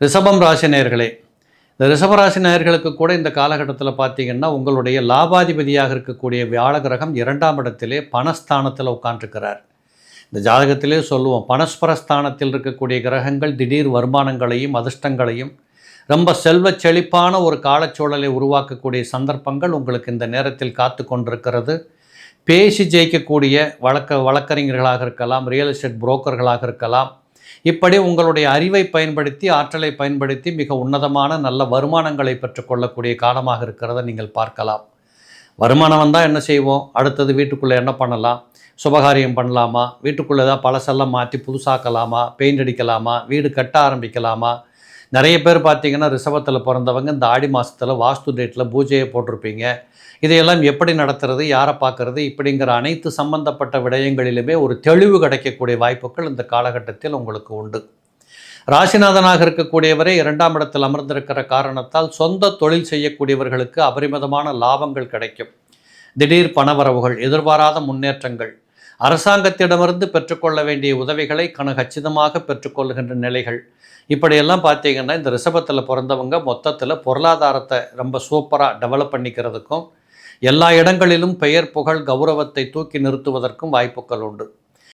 ரிஷபம் ராசி நேயர்களே இந்த ரிஷபராசி நேயர்களுக்கு கூட இந்த காலகட்டத்தில் பார்த்தீங்கன்னா உங்களுடைய லாபாதிபதியாக இருக்கக்கூடிய வியாழ கிரகம் இரண்டாம் இடத்திலே பணஸ்தானத்தில் உட்காந்துருக்கிறார் இந்த ஜாதகத்திலே சொல்லுவோம் பணஸ்பரஸ்தானத்தில் இருக்கக்கூடிய கிரகங்கள் திடீர் வருமானங்களையும் அதிர்ஷ்டங்களையும் ரொம்ப செல்வ செழிப்பான ஒரு காலச்சூழலை உருவாக்கக்கூடிய சந்தர்ப்பங்கள் உங்களுக்கு இந்த நேரத்தில் காத்து கொண்டிருக்கிறது. பேசி ஜெயிக்கக்கூடிய வழக்க வழக்கறிஞர்களாக இருக்கலாம் ரியல் எஸ்டேட் புரோக்கர்களாக இருக்கலாம் இப்படி உங்களுடைய அறிவை பயன்படுத்தி ஆற்றலை பயன்படுத்தி மிக உன்னதமான நல்ல வருமானங்களை பெற்றுக்கொள்ளக்கூடிய காலமாக இருக்கிறத நீங்கள் பார்க்கலாம். வருமானம் வந்தால் என்ன செய்வோம்? அடுத்தது வீட்டுக்குள்ளே என்ன பண்ணலாம்? சுபகாரியம் பண்ணலாமா? வீட்டுக்குள்ளே ஏதாவது பழசெல்லாம் மாற்றி புதுசாக்கலாமா? பெயிண்ட் அடிக்கலாமா? வீடு கட்ட ஆரம்பிக்கலாமா? நிறைய பேர் பார்த்தீங்கன்னா ரிஷபத்தில் பிறந்தவங்க இந்த ஆடி மாதத்தில் வாஸ்து டேட்டில் பூஜையை போட்டிருப்பீங்க. இதையெல்லாம் எப்படி நடத்துறது யாரை பார்க்கறது இப்படிங்கிற அனைத்து சம்பந்தப்பட்ட விடயங்களிலுமே ஒரு தெளிவு கிடைக்கக்கூடிய வாய்ப்புகள் இந்த காலகட்டத்தில் உங்களுக்கு உண்டு. ராசிநாதனாக இருக்கக்கூடியவரே இரண்டாம் இடத்தில் அமர்ந்திருக்கிற காரணத்தால் சொந்த தொழில் செய்யக்கூடியவர்களுக்கு அபரிமிதமான லாபங்கள் கிடைக்கும். திடீர் பணவரவுகள் எதிர்பாராத முன்னேற்றங்கள் அரசாங்கத்திடமிருந்து பெற்றுக்கொள்ள வேண்டிய உதவிகளை கன கச்சிதமாக பெற்றுக்கொள்கின்ற நிலைகள். இப்படியெல்லாம் பார்த்தீங்கன்னா இந்த ரிஷபத்தில் பிறந்தவங்க மொத்தத்தில் பொருளாதாரத்தை ரொம்ப சூப்பராக டெவலப் பண்ணிக்கிறதுக்கும் எல்லா இடங்களிலும் பெயர் புகழ் கௌரவத்தை தூக்கி நிறுத்துவதற்கும் வாய்ப்புகள் உண்டு.